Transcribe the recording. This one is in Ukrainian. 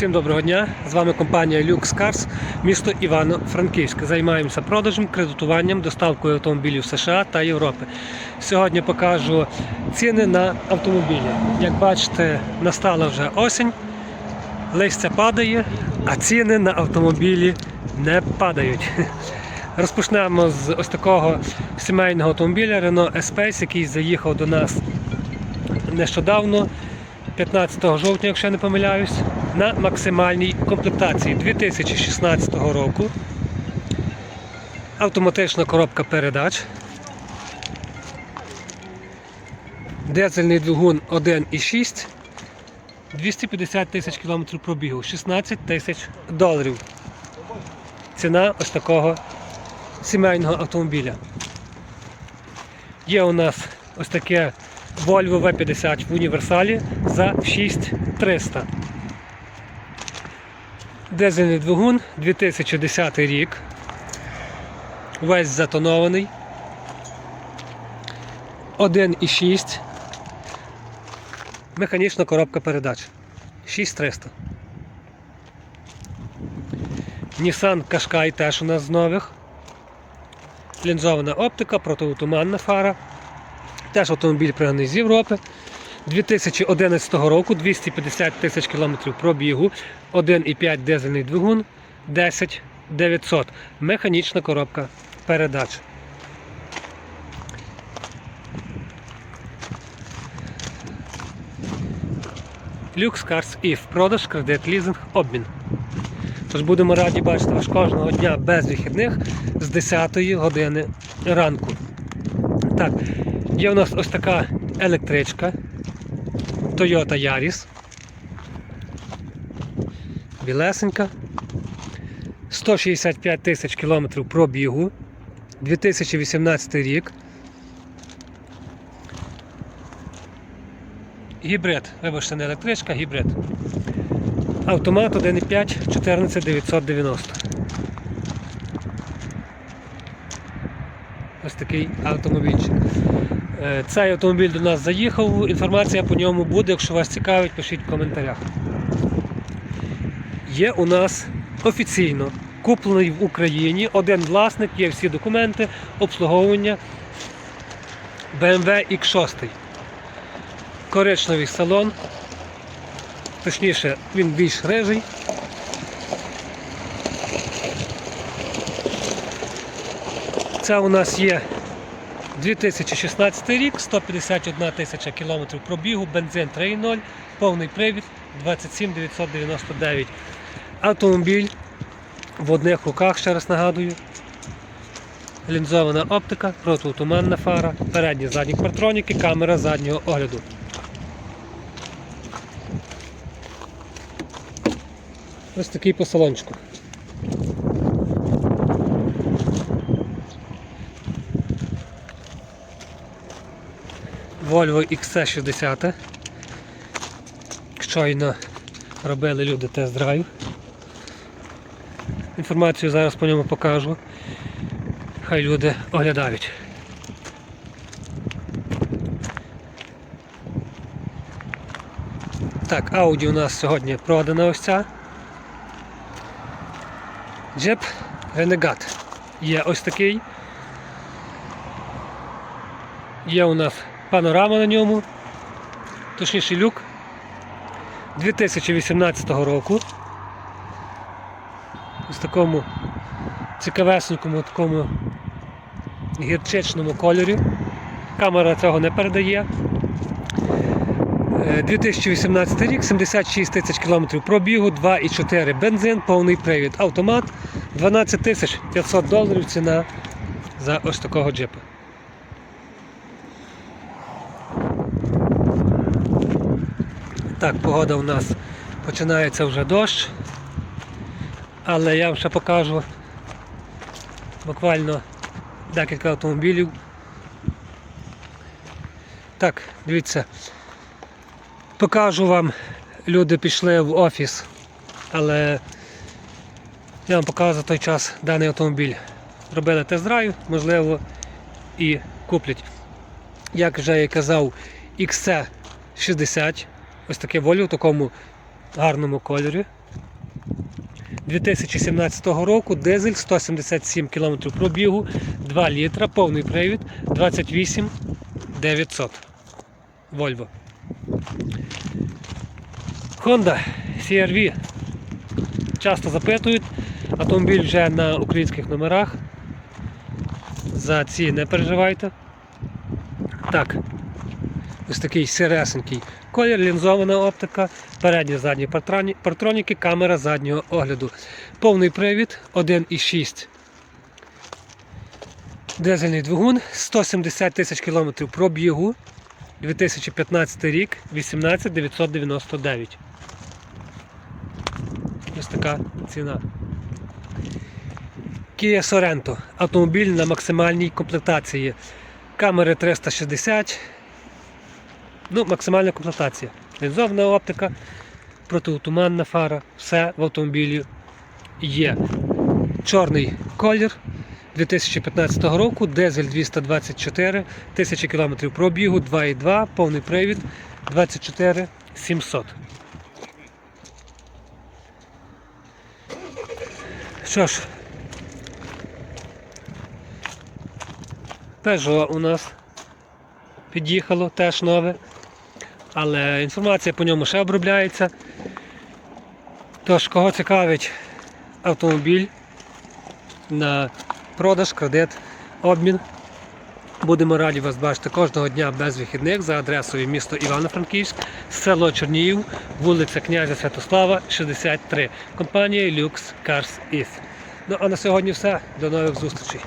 Всім доброго дня! З вами компанія Lux Cars, місто Івано-Франківськ. Займаємося продажем, кредитуванням, доставкою автомобілів США та Європи. Сьогодні покажу ціни на автомобілі. Як бачите, настала вже осінь, листя падає, а ціни на автомобілі не падають. Розпочнемо з ось такого сімейного автомобіля Renault Espace, який заїхав до нас нещодавно. 15 жовтня, якщо я не помиляюсь, на максимальній комплектації 2016 року. Автоматична коробка передач. Дизельний двигун 1,6, 250 тисяч кілометрів пробігу, 16 тисяч доларів. Ціна ось такого сімейного автомобіля. Є у нас ось таке Volvo V50 в універсалі за 6300. Дизельний двигун 2010 рік. Весь затонований. 1,6. Механічна коробка передач. 6300. Nissan Qashqai теж у нас з нових. Лінзована оптика, протиутуманна фара. Теж автомобіль пригнаний з Європи. 2011 року 250 тисяч кілометрів пробігу, 1,5 дизельний двигун, 10 900. Механічна коробка передач. Lux Cars IF. Продаж, кредит, лізинг, обмін. Тож будемо раді бачити вас кожного дня без вихідних з 10 години ранку. Так, Є у нас ось така електричка Toyota Yaris. Білесенька. 165 тисяч кілометрів пробігу. 2018 рік. Гібрид, вибачте, не електричка, гібрид. Автомат 1.5 14990. Ось такий автомобільчик. Е, Цей автомобіль до нас заїхав, інформація по ньому буде, якщо вас цікавить, пишіть в коментарях. Є у нас офіційно куплений в Україні один власник, є всі документи, обслуговування BMW X6. Коричневий салон. Точніше, він більш рижий. Це у нас є 2016 рік, 151 тисяча кілометрів пробігу, бензин 3.0, повний привід 27 999. Автомобіль в одних руках, ще раз нагадую. Лінзована оптика, протитуманна фара, передні задні партроніки, камера заднього огляду. Ось такий по салончику. Volvo XC60. Щойно робили люди тест-драйв. Інформацію зараз по ньому покажу. Хай люди оглядають. Так, Audi у нас сьогодні продана ось ця. Jeep Renegade. Є ось такий. Є у нас панорама на ньому, точніше люк 2018 року. Ось такому цікавесенькому такому гірчичному кольорі. Камера цього не передає. Е, 2018 рік, 76 тисяч кілометрів пробігу, 2,4 бензин, повний привід, автомат, 12 тисяч 500 доларів ціна за ось такого джипа. Так, погода у нас починається вже дощ, але я вам ще покажу буквально декілька автомобілів. Так, дивіться, покажу вам, люди пішли в офіс, але я вам показую той час даний автомобіль. Робили тест-драйв, можливо, і куплять. Як вже я казав, XC60. Ось таке волю в такому гарному кольорі. 2017 року, дизель 177 км пробігу, 2 літра, повний привід, 28 900. Volvo. Honda CR-V. Часто запитують. Автомобіль вже на українських номерах. За ці не переживайте. Так. Ось такий сиресенький колір, лінзована оптика, передні задні партроніки, камера заднього огляду. Повний привід 1,6. Дизельний двигун, 170 тисяч кілометрів пробігу. 2015 рік, 18 999. Ось така ціна. Kia Sorento. Автомобіль на максимальній комплектації. Камери 360. Ну, максимальна комплектація. Лінзовна оптика, протиутуманна фара. Все в автомобілі є. Чорний колір 2015 року, дизель 224, 1000 км пробігу, 2,2, повний привід, 24 700. Що ж, Peugeot у нас під'їхало теж нове, але інформація по ньому ще обробляється. Тож, кого цікавить автомобіль на продаж, кредит, обмін. Будемо раді вас бачити кожного дня без вихідних за адресою місто Івано-Франківськ, село Чернігів, вулиця князя Святослава, 63. Компанія Lux Cars East. Ну а на сьогодні все. До нових зустрічей.